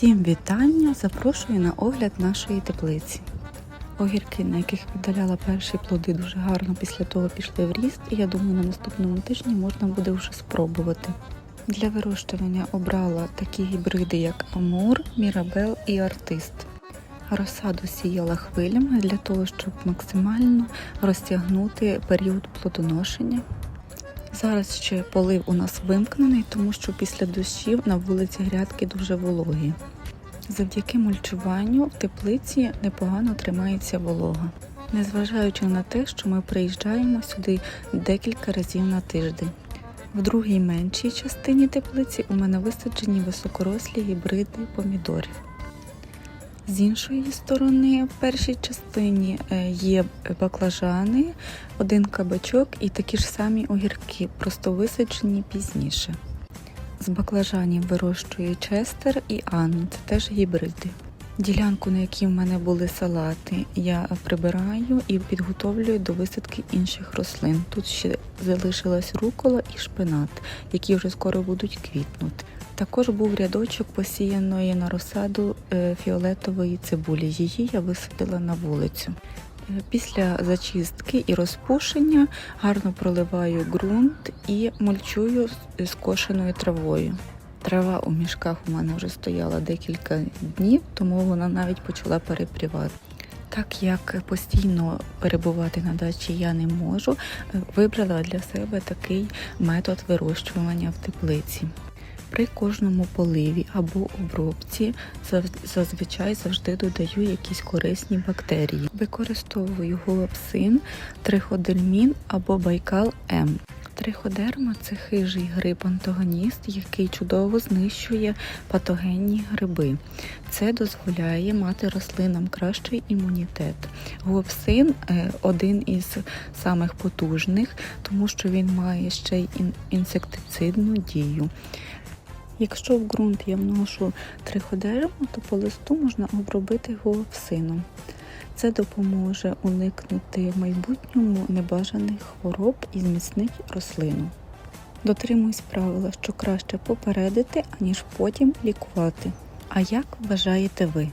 Всім вітання! Запрошую на огляд нашої теплиці. Огірки, на яких віддаляла перші плоди, дуже гарно після того пішли в ріст, і я думаю, на наступному тижні можна буде вже спробувати. Для вирощування обрала такі гібриди, як Амур, Мірабел і Артист. Розсаду сіяла хвилями для того, щоб максимально розтягнути період плодоношення. Зараз ще полив у нас вимкнений, тому що після дощів на вулиці грядки дуже вологі. Завдяки мульчуванню в теплиці непогано тримається волога. Незважаючи на те, що ми приїжджаємо сюди декілька разів на тиждень. В другій меншій частині теплиці у мене висаджені високорослі гібриди помідорів. З іншої сторони, в першій частині е, є баклажани, один кабачок і такі ж самі огірки, просто висаджені пізніше. З баклажанів вирощую Честер і Анну, це теж гібриди. Ділянку, на якій в мене були салати, я прибираю і підготовлюю до висадки інших рослин. Тут ще залишилась рукола і шпинат, які вже скоро будуть квітнути. Також був рядочок посіяної на розсаду е, фіолетової цибулі. Її я висадила на вулицю. Е, Після зачистки і розпушення гарно проливаю ґрунт і мульчую з- з травою. Трава у мішках у мене вже стояла декілька днів, тому вона навіть почала перепрівати. Так як постійно перебувати на дачі я не можу, е, вибрала для себе такий метод вирощування в теплиці. При кожному поливі або обробці зазвичай завжди додаю якісь корисні бактерії. Використовую гуапсин, триходермін або байкал М. Триходерма це хижий гриб-антагоніст, який чудово знищує патогенні гриби. Це дозволяє мати рослинам кращий імунітет. Гуапсин е, один із самих потужних, тому що він має ще й інсектицидну дію. Якщо в ґрунт я вношу триходерму, то по листу можна обробити його всином. Це допоможе уникнути в майбутньому небажаних хвороб і зміцнить рослину. Дотримуюсь правила, що краще попередити, аніж потім лікувати. А як вважаєте ви?